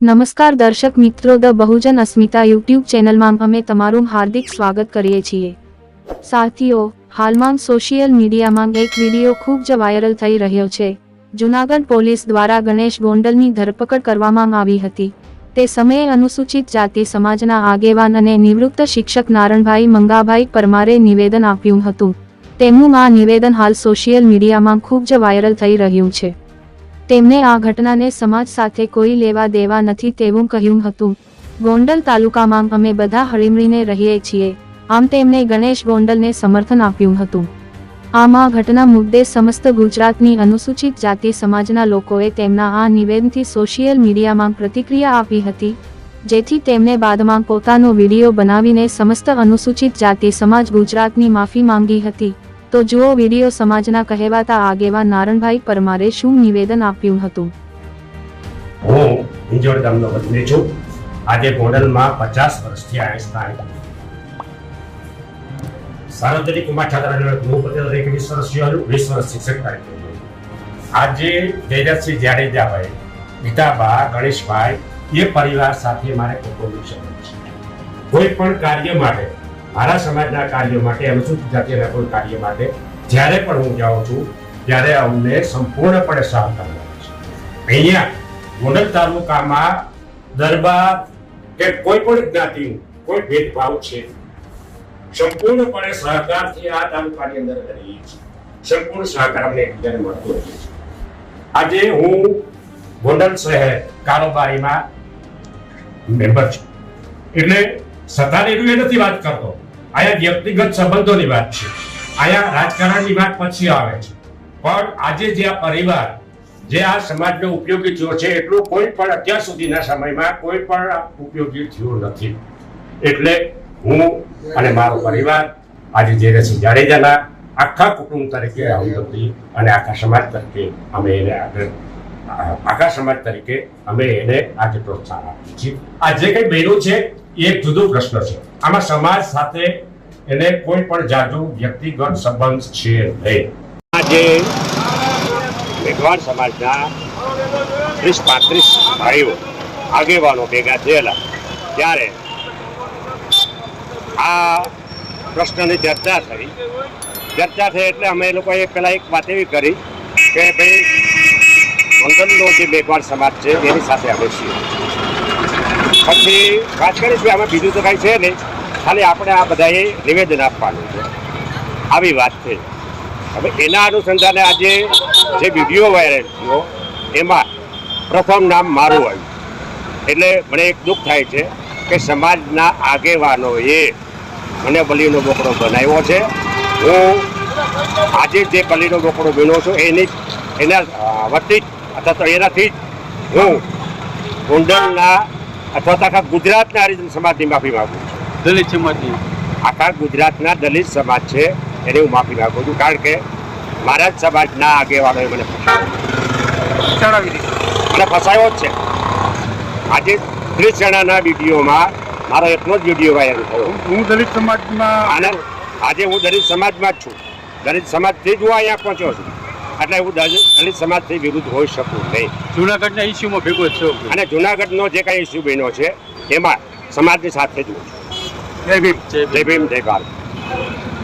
નમસ્કાર દર્શક મિત્રો, ધ બહુજન અસ્મિતા યુટ્યુબ ચેનલમાં અમે તમારું હાર્દિક સ્વાગત કરીએ છીએ. સાથીઓ, હાલમાં સોશિયલ મીડિયામાં એક વીડિયો ખૂબ જ વાયરલ થઈ રહ્યો છે. જૂનાગઢ પોલીસ દ્વારા ગણેશ ગોંડલની ધરપકડ કરવામાં આવી હતી. તે સમયે અનુસૂચિત જાતિ સમાજના આગેવાન અને નિવૃત્ત શિક્ષક નારણભાઈ મંગાભાઈ પરમારે નિવેદન આપ્યું હતું. તેમનું આ નિવેદન હાલ સોશિયલ મીડિયામાં ખૂબ જ વાયરલ થઈ રહ્યું છે. તેમણે આ ઘટનાને સમાજ સાથે કોઈ લેવા દેવા નથી તેવું કહ્યું હતું. ગોંડલ તાલુકામાં અમે બધા હળીમળીને રહીએ છીએ. આમ તેમણે ગણેશ ગોંડલને સમર્થન આપ્યું હતું. આમ ઘટના મુદ્દે સમસ્ત ગુજરાતની અનુસૂચિત જાતિ સમાજના લોકોએ તેમના આ નિવેદનથી સોશિયલ મીડિયામાં પ્રતિક્રિયા આપી હતી, જેથી તેમણે બાદમાં પોતાનો વીડિયો બનાવીને સમસ્ત અનુસૂચિત જાતિ સમાજ ગુજરાતની માફી માંગી હતી. તો જુઓ વીડિયો સમાજના કહેવાતા આગેવાન નારણભાઈ પરમારે શું નિવેદન આપ્યું હતું. હું હિંજોડ ગામનો વતની છું. આજે ગોંડલમાં પચાસ વર્ષથી આ સ્થાન સાર્વજનિક કુમાર છાત્રાલય ગૃહપતિ તરીકે વીસ વર્ષ રહ્યો વીસ વર્ષ શિક્ષક તરીકે આજે જયદત્તસિંહ જાડેજાભાઈ ગીતાબા ગણેશભાઈ, એ પરિવાર સાથે મારે કૌટુંબિક સંબંધ છે કોઈ પણ કાર્ય માટે મારા સમાજના કાર્ય માટે અનુસૂચિત જાતિના કોઈ કાર્ય માટે, જ્યારે પણ હું જાઉં છું, ત્યારે અમને સંપૂર્ણપણે સહકાર મળે છે. અહીંયા ગોંડલ તાલુકામાં દરબાર કે કોઈ પણ જ્ઞાતિનું કોઈ ભેદભાવ છે, સંપૂર્ણપણે સહકારથી આ તાલુકાની અંદર કરીએ છીએ સંપૂર્ણ સહકાર અમને એકબીજાને મળતો રહે છે. આજે હું ગોંડલ શહેર કારોબારીમાં મેમ્બર છું. એટલે સત્તાની એ નથી વાત કરતો. અહીંયા વ્યક્તિગત સંબંધોની વાત છે. અહીંયા રાજકારણની વાત પછી આવે છે. પણ આજે જે આ પરિવાર, જે આ સમાજનો ઉપયોગી થયો છે, એટલું કોઈ પણ અત્યાર સુધીના સમયમાં કોઈ પણ ઉપયોગી થયું નથી. એટલે હું અને મારો પરિવાર આજે જયરસિંહ જાડેજાના આખા કુટુંબ તરીકે હમદર્દી અને આખા સમાજ તરીકે અમે એને આગળ, આખા સમાજ તરીકે અમે એને આજે પ્રોત્સાહન આપીએ છીએ. આ જે કંઈ બહેનો છે એક જુદો પ્રશ્ન છે. આમાં સમાજ સાથે એને કોઈ પણ જાજુ વ્યક્તિગત સંબંધ છે નહીં. આજે મેઘવાળ સમાજના ત્રીસ પાંત્રીસ ભાઈઓ આગેવાનો ભેગા થયેલા. ત્યારે આ પ્રશ્નની ચર્ચા થઈ. ચર્ચા થઈ એટલે અમે લોકોએ પેલા એક વાત એવી કરી કે ભાઈ મંગલનો જે મેઘવાણ સમાજ છે, એની સાથે અમે છીએ. પછી વાત કરીશું આમાં બીજું તો કાંઈ છે નહીં. ખાલી આપણે આ બધાએ નિવેદન આપવાનું છે. આવી વાત છે. હવે એના અનુસંધાને આજે જે વીડિયો વાયરલ થયો, એમાં પ્રથમ નામ મારું આવ્યું. એટલે મને એક દુઃખ થાય છે કે સમાજના આગેવાનોએ મને બલીનો બોકડો બનાવ્યો છે. હું આજે જે બલીનો બોકડો બન્યો છું, એની એના વતી જ, અથવા તો એનાથી જ હું ગોંડલના અથવા તો આખા ગુજરાતના હરિજન સમાજની માફી માગું છું. દલિત સમાજની. આખા ગુજરાતના દલિત સમાજ છે એને હું માફી માંગુ છું. કારણ કે મારા જ સમાજના આગેવાનોએ મને દીધી. મને ફસાયો જ છે. આજે ત્રીસ જણાના વિડીયોમાં મારો એકનો જ વીડિયો વાયરલ થયો. હું દલિત સમાજમાં આજે હું દલિત સમાજમાં જ છું. દલિત સમાજથી જ હું અહીંયા પહોંચ્યો છું. એટલે હું દલિત સમાજથી વિરુદ્ધ હોઈ શકું નહીં. જુનાગઢના ઇસ્યુમાં ભેગો છું અને જુનાગઢનો જે કાંઈ ઇસ્યુ બન્યો છે એમાં સમાજની સાથે જ હું છું. જય ભીમ. જય ભીમ જય ભારત.